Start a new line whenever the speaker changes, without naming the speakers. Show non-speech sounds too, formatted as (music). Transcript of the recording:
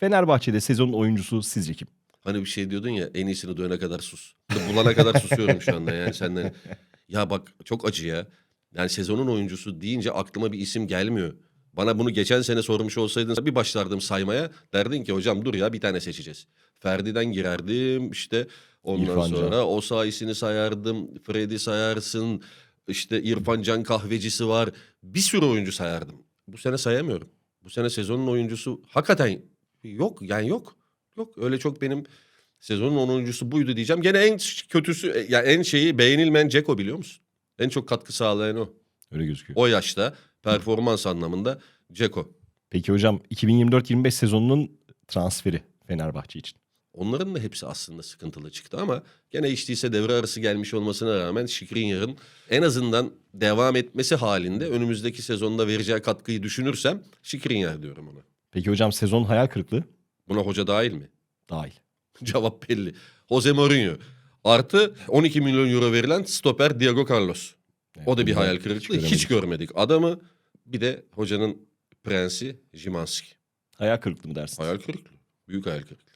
Fenerbahçe'de sezonun oyuncusu sizce kim?
Hani bir şey diyordun ya en iyisini duyana kadar sus. Bulana kadar susuyorum şu anda yani senden. Ya bak çok acı ya. Yani sezonun oyuncusu deyince aklıma bir isim gelmiyor. Bana bunu geçen sene sormuş olsaydın bir başlardım saymaya. Derdin ki hocam dur ya bir tane seçeceğiz. Ferdi'den girerdim işte ondan
İrfan Can.
sonra o sayesini sayardım. Freddy sayarsın. işte İrfan Can kahvecisi var. Bir sürü oyuncu sayardım. Bu sene sayamıyorum. Bu sene sezonun oyuncusu hakikaten yok yani yok. Yok öyle çok benim sezonun 10 oyuncusu buydu diyeceğim. Gene en kötüsü e, ya en şeyi beğenilmeyen Ceko biliyor musun? En çok katkı sağlayan o.
Öyle gözüküyor.
O yaşta performans anlamında Ceko.
Peki hocam 2024-25 sezonunun transferi Fenerbahçe için.
Onların da hepsi aslında sıkıntılı çıktı ama gene hiç değilse devre arası gelmiş olmasına rağmen Şikrinyar'ın en azından devam etmesi halinde önümüzdeki sezonda vereceği katkıyı düşünürsem Şikrinyar diyorum ona.
Peki hocam sezon hayal kırıklığı
Buna hoca dahil mi?
dahil. (laughs)
Cevap belli. Jose Mourinho. Artı 12 milyon euro verilen stoper Diego Carlos. O da bir hayal
hiç
kırıklığı.
göremedik.
Hiç görmedik. Adamı bir de hocanın prensi Jimanski.
Hayal kırıklığı mı dersin?
Hayal kırıklığı. Büyük hayal kırıklığı.